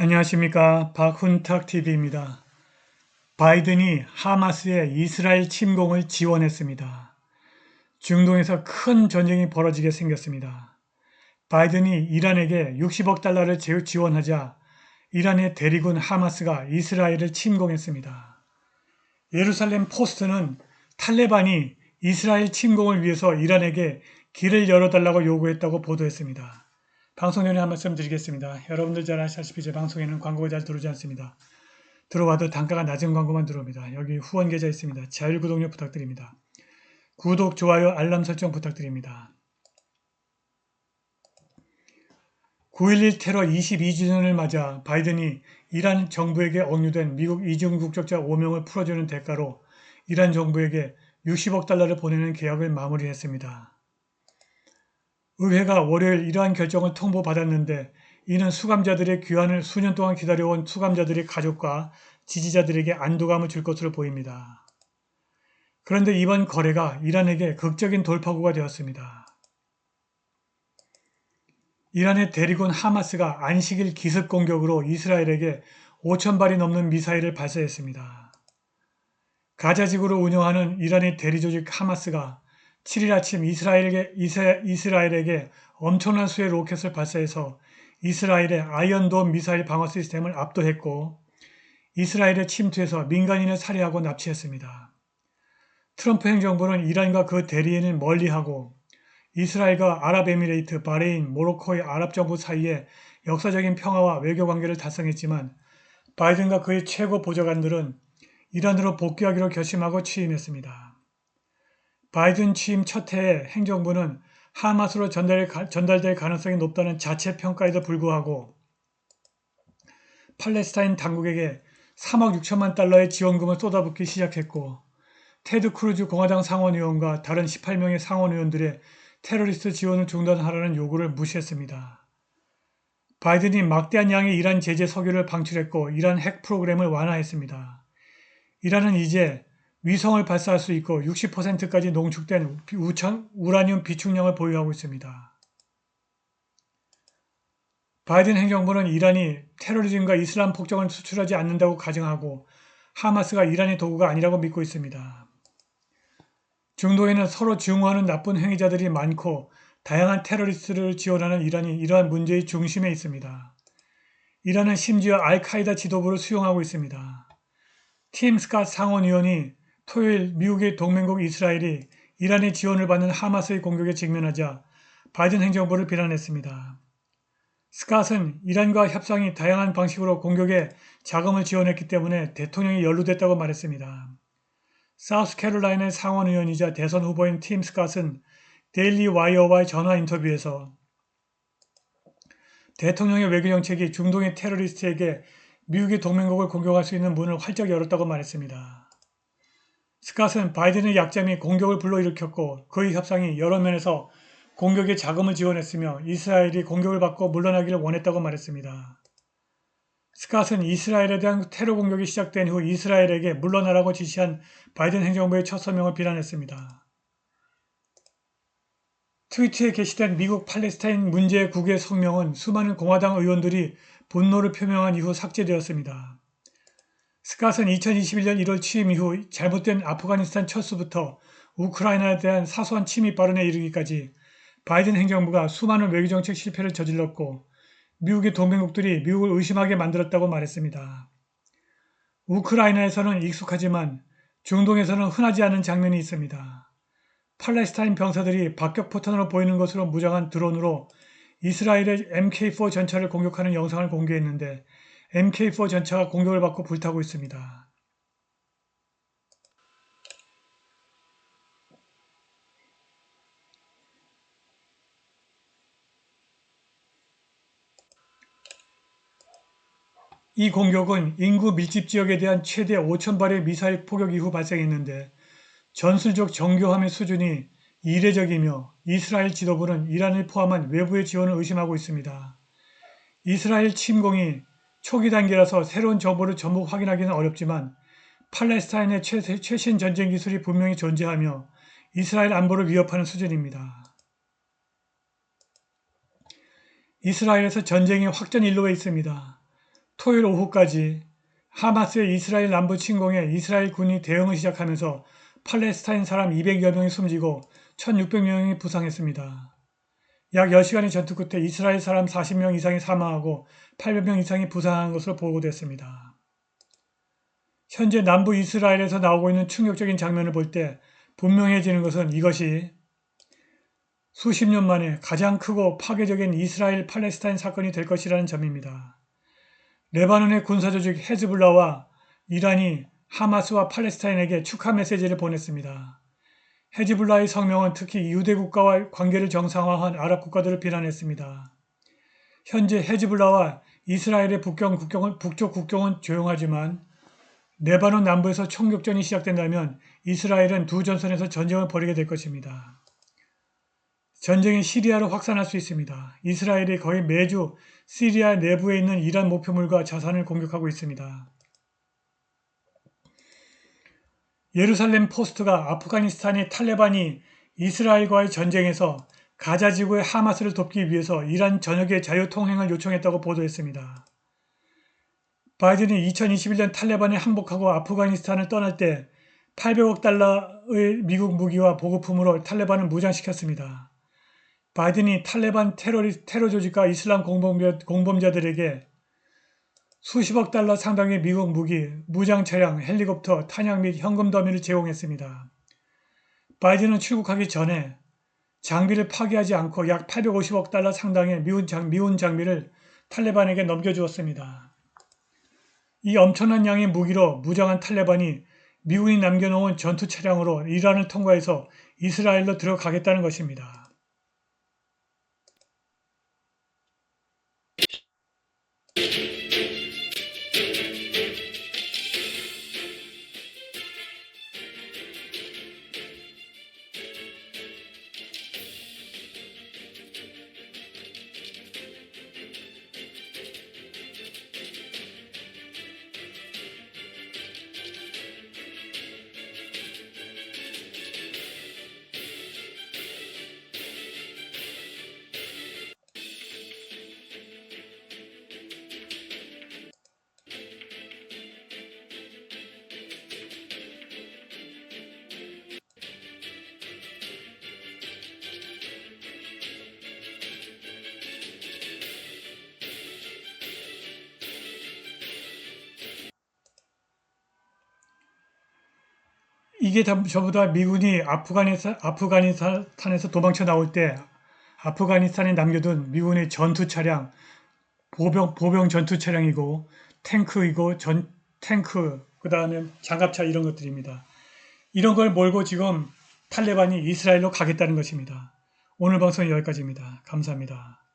안녕하십니까 박훈탁TV입니다. 바이든이 하마스의 이스라엘 침공을 지원했습니다. 중동에서 큰 전쟁이 벌어지게 생겼습니다. 바이든이 이란에게 60억 달러를 지원하자 이란의 대리군 하마스가 이스라엘을 침공했습니다. 예루살렘 포스트는 탈레반이 이스라엘 침공을 위해서 이란에게 길을 열어달라고 요구했다고 보도했습니다. 방송 전에 한 말씀 드리겠습니다. 여러분들 잘 아시다시피 제 방송에는 광고가 잘 들어오지 않습니다. 들어와도 단가가 낮은 광고만 들어옵니다. 여기 후원 계좌 있습니다. 자율 구독료 부탁드립니다. 구독, 좋아요, 알람 설정 부탁드립니다. 9.11 테러 22주년을 맞아 바이든이 이란 정부에게 억류된 미국 이중 국적자 5명을 풀어주는 대가로 이란 정부에게 60억 달러를 보내는 계약을 마무리했습니다. 의회가 월요일 이러한 결정을 통보받았는데 이는 수감자들의 귀환을 수년 동안 기다려온 수감자들의 가족과 지지자들에게 안도감을 줄 것으로 보입니다. 그런데 이번 거래가 이란에게 극적인 돌파구가 되었습니다. 이란의 대리군 하마스가 안식일 기습 공격으로 이스라엘에게 5천 발이 넘는 미사일을 발사했습니다. 가자지구를 운영하는 이란의 대리조직 하마스가 7일 아침 이스라엘에게, 이스라엘에게 엄청난 수의 로켓을 발사해서 이스라엘의 아이언돔 미사일 방어 시스템을 압도했고 이스라엘의 침투해서 민간인을 살해하고 납치했습니다. 트럼프 행정부는 이란과 그 대리인을 멀리하고 이스라엘과 아랍에미레이트, 바레인, 모로코의 아랍 정부 사이에 역사적인 평화와 외교 관계를 달성했지만 바이든과 그의 최고 보좌관들은 이란으로 복귀하기로 결심하고 취임했습니다. 바이든 취임 첫 해에 행정부는 하마스로 전달될 가능성이 높다는 자체 평가에도 불구하고 팔레스타인 당국에게 3억 6천만 달러의 지원금을 쏟아붓기 시작했고 테드 크루즈 공화당 상원의원과 다른 18명의 상원의원들의 테러리스트 지원을 중단하라는 요구를 무시했습니다. 바이든이 막대한 양의 이란 제재 석유를 방출했고 이란 핵 프로그램을 완화했습니다. 이란은 이제 위성을 발사할 수 있고 60%까지 농축된 우천, 우라늄 비축량을 보유하고 있습니다. 바이든 행정부는 이란이 테러리즘과 이슬람 폭정을 수출하지 않는다고 가정하고 하마스가 이란의 도구가 아니라고 믿고 있습니다. 중동에는 서로 증오하는 나쁜 행위자들이 많고 다양한 테러리스트를 지원하는 이란이 이러한 문제의 중심에 있습니다. 이란은 심지어 알카이다 지도부를 수용하고 있습니다. 팀 스캇 상원의원이 토요일 미국의 동맹국 이스라엘이 이란의 지원을 받는 하마스의 공격에 직면하자 바이든 행정부를 비난했습니다. 스캇은 이란과 협상이 다양한 방식으로 공격에 자금을 지원했기 때문에 대통령이 연루됐다고 말했습니다. 사우스캐롤라이나의 상원 의원이자 대선 후보인 팀 스캇은 데일리 와이어와의 전화 인터뷰에서 대통령의 외교정책이 중동의 테러리스트에게 미국의 동맹국을 공격할 수 있는 문을 활짝 열었다고 말했습니다. 스캇은 바이든의 약점이 공격을 불러일으켰고 그의 협상이 여러 면에서 공격에 자금을 지원했으며 이스라엘이 공격을 받고 물러나기를 원했다고 말했습니다. 스캇은 이스라엘에 대한 테러 공격이 시작된 후 이스라엘에게 물러나라고 지시한 바이든 행정부의 첫 서명을 비난했습니다. 트위터에 게시된 미국 팔레스타인 문제 국의 성명은 수많은 공화당 의원들이 분노를 표명한 이후 삭제되었습니다. 스캇은 2021년 1월 취임 이후 잘못된 아프가니스탄 철수부터 우크라이나에 대한 사소한 침입 발언에 이르기까지 바이든 행정부가 수많은 외교정책 실패를 저질렀고 미국의 동맹국들이 미국을 의심하게 만들었다고 말했습니다. 우크라이나에서는 익숙하지만 중동에서는 흔하지 않은 장면이 있습니다. 팔레스타인 병사들이 박격 포탄으로 보이는 것으로 무장한 드론으로 이스라엘의 MK4 전차를 공격하는 영상을 공개했는데 MK4 전차가 공격을 받고 불타고 있습니다. 이 공격은 인구 밀집 지역에 대한 최대 5천발의 미사일 포격 이후 발생했는데 전술적 정교함의 수준이 이례적이며 이스라엘 지도부는 이란을 포함한 외부의 지원을 의심하고 있습니다. 이스라엘 침공이 초기 단계라서 새로운 정보를 전부 확인하기는 어렵지만 팔레스타인의 최, 최신 전쟁 기술이 분명히 존재하며 이스라엘 안보를 위협하는 수준입니다. 이스라엘에서 전쟁이 확전 일로에 있습니다. 토요일 오후까지 하마스의 이스라엘 남부 침공에 이스라엘 군이 대응을 시작하면서 팔레스타인 사람 200여 명이 숨지고 1600명이 부상했습니다. 약 10시간의 전투 끝에 이스라엘 사람 40명 이상이 사망하고 800명 이상이 부상한 것으로 보고됐습니다. 현재 남부 이스라엘에서 나오고 있는 충격적인 장면을 볼 때 분명해지는 것은 이것이 수십 년 만에 가장 크고 파괴적인 이스라엘 팔레스타인 사건이 될 것이라는 점입니다. 레바논의 군사조직 헤즈블라와 이란이 하마스와 팔레스타인에게 축하 메시지를 보냈습니다. 헤즈블라의 성명은 특히 유대 국가와 관계를 정상화한 아랍 국가들을 비난했습니다. 현재 헤즈블라와 이스라엘의 북경 국경은, 북쪽 국경은 조용하지만 레바논 남부에서 총격전이 시작된다면 이스라엘은 두 전선에서 전쟁을 벌이게 될 것입니다. 전쟁이 시리아로 확산할 수 있습니다. 이스라엘이 거의 매주 시리아 내부에 있는 이란 목표물과 자산을 공격하고 있습니다. 예루살렘 포스트가 아프가니스탄의 탈레반이 이스라엘과의 전쟁에서 가자 지구의 하마스를 돕기 위해서 이란 전역의 자유 통행을 요청했다고 보도했습니다. 바이든이 2021년 탈레반에 항복하고 아프가니스탄을 떠날 때 800억 달러의 미국 무기와 보급품으로 탈레반을 무장시켰습니다. 바이든이 탈레반 테러리, 테러 조직과 이슬람 공범자, 공범자들에게 수십억 달러 상당의 미국 무기, 무장 차량, 헬리콥터, 탄약 및 현금 더미를 제공했습니다. 바이든은 출국하기 전에 장비를 파괴하지 않고 약 850억 달러 상당의 미운, 장, 미운 장비를 탈레반에게 넘겨주었습니다. 이 엄청난 양의 무기로 무장한 탈레반이 미군이 남겨놓은 전투 차량으로 이란을 통과해서 이스라엘로 들어가겠다는 것입니다. 이게 전부 다 미군이 아프가니스탄, 아프가니스탄에서 도망쳐 나올 때 아프가니스탄에 남겨둔 미군의 전투 차량, 보병, 보병 전투 차량이고 탱크이고 전 탱크, 그 다음에 장갑차 이런 것들입니다. 이런 걸 몰고 지금 탈레반이 이스라엘로 가겠다는 것입니다. 오늘 방송은 여기까지입니다. 감사합니다.